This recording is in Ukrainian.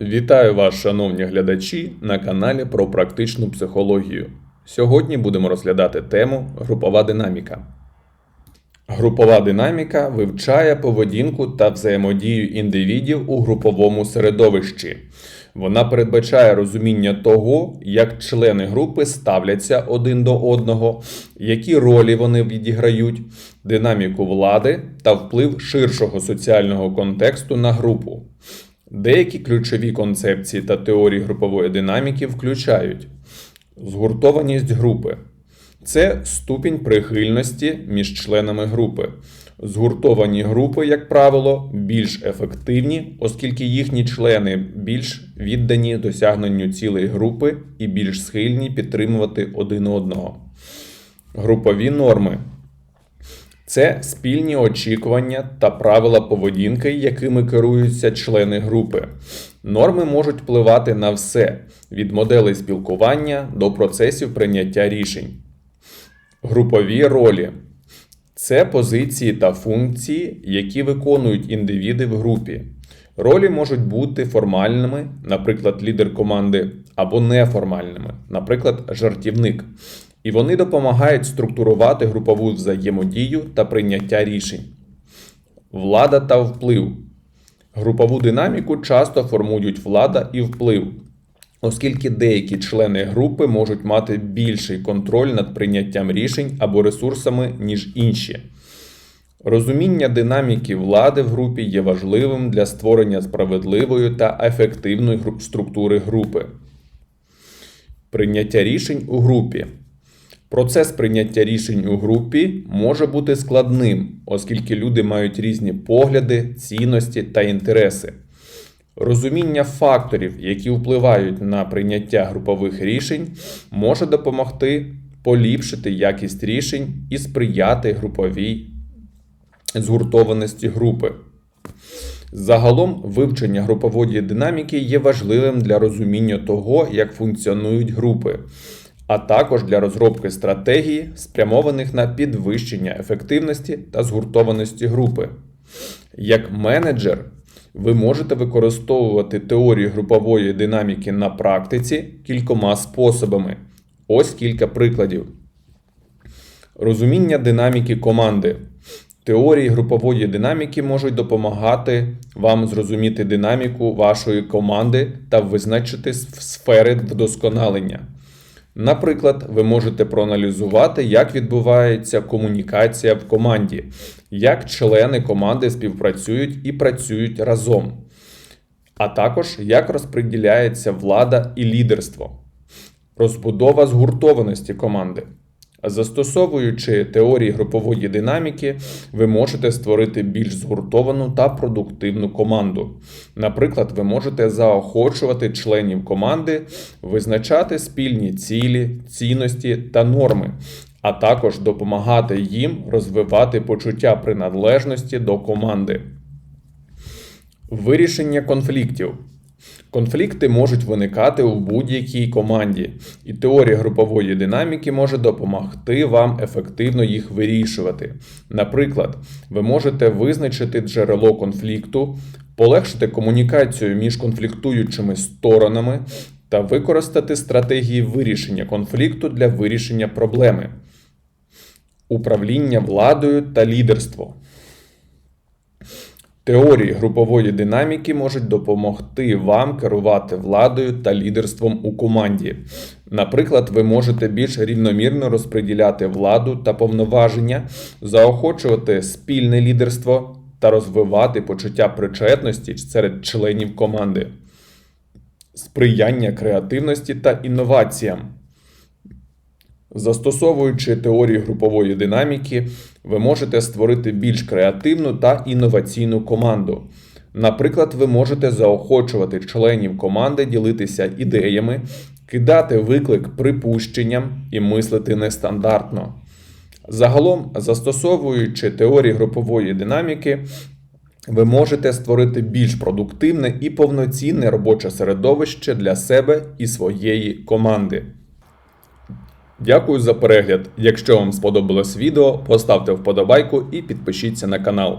Вітаю вас, шановні глядачі, на каналі про практичну психологію. Сьогодні будемо розглядати тему групова динаміка. Групова динаміка вивчає поведінку та взаємодію індивідів у груповому середовищі. Вона передбачає розуміння того, як члени групи ставляться один до одного, які ролі вони відіграють, динаміку влади та вплив ширшого соціального контексту на групу. Деякі ключові концепції та теорії групової динаміки включають згуртованість групи. Це ступінь прихильності між членами групи. Згуртовані групи, як правило, більш ефективні, оскільки їхні члени більш віддані досягненню цілей групи і більш схильні підтримувати один одного. Групові норми це спільні очікування та правила поведінки, якими керуються члени групи. Норми можуть впливати на все від моделей спілкування до процесів прийняття рішень. Групові ролі це позиції та функції, які виконують індивіди в групі. Ролі можуть бути формальними, наприклад, лідер команди, або неформальними, наприклад, жартівник. І вони допомагають структурувати групову взаємодію та прийняття рішень. Влада та вплив. Групову динаміку часто формують влада і вплив, оскільки деякі члени групи можуть мати більший контроль над прийняттям рішень або ресурсами, ніж інші. Розуміння динаміки влади в групі є важливим для створення справедливої та ефективної структури групи. Прийняття рішень у групі. Процес прийняття рішень у групі може бути складним, оскільки люди мають різні погляди, цінності та інтереси. Розуміння факторів, які впливають на прийняття групових рішень, може допомогти поліпшити якість рішень і сприяти груповій згуртованості групи. Загалом вивчення групової динаміки є важливим для розуміння того, як функціонують групи, а також для розробки стратегії, спрямованих на підвищення ефективності та згуртованості групи. Як менеджер, ви можете використовувати теорію групової динаміки на практиці кількома способами. Ось кілька прикладів. Розуміння динаміки команди. Теорії групової динаміки можуть допомагати вам зрозуміти динаміку вашої команди та визначити сфери вдосконалення. Наприклад, ви можете проаналізувати, як відбувається комунікація в команді, як члени команди співпрацюють і працюють разом, а також як розподіляється влада і лідерство. Розбудова згуртованості команди. Застосовуючи теорії групової динаміки, ви можете створити більш згуртовану та продуктивну команду. Наприклад, ви можете заохочувати членів команди визначати спільні цілі, цінності та норми, а також допомагати їм розвивати почуття приналежності до команди. Вирішення конфліктів. Конфлікти можуть виникати у будь-якій команді, і теорія групової динаміки може допомогти вам ефективно їх вирішувати. Наприклад, ви можете визначити джерело конфлікту, полегшити комунікацію між конфліктуючими сторонами та використати стратегії вирішення конфлікту для вирішення проблеми, управління владою та лідерство. Теорії групової динаміки можуть допомогти вам керувати владою та лідерством у команді. Наприклад, ви можете більш рівномірно розподіляти владу та повноваження, заохочувати спільне лідерство та розвивати почуття причетності серед членів команди, сприяння креативності та інноваціям. Застосовуючи теорію групової динаміки, ви можете створити більш креативну та інноваційну команду. Наприклад, ви можете заохочувати членів команди ділитися ідеями, кидати виклик припущенням і мислити нестандартно. Загалом, застосовуючи теорії групової динаміки, ви можете створити більш продуктивне і повноцінне робоче середовище для себе і своєї команди. Дякую за перегляд. Якщо вам сподобалось відео, поставте вподобайку і підпишіться на канал.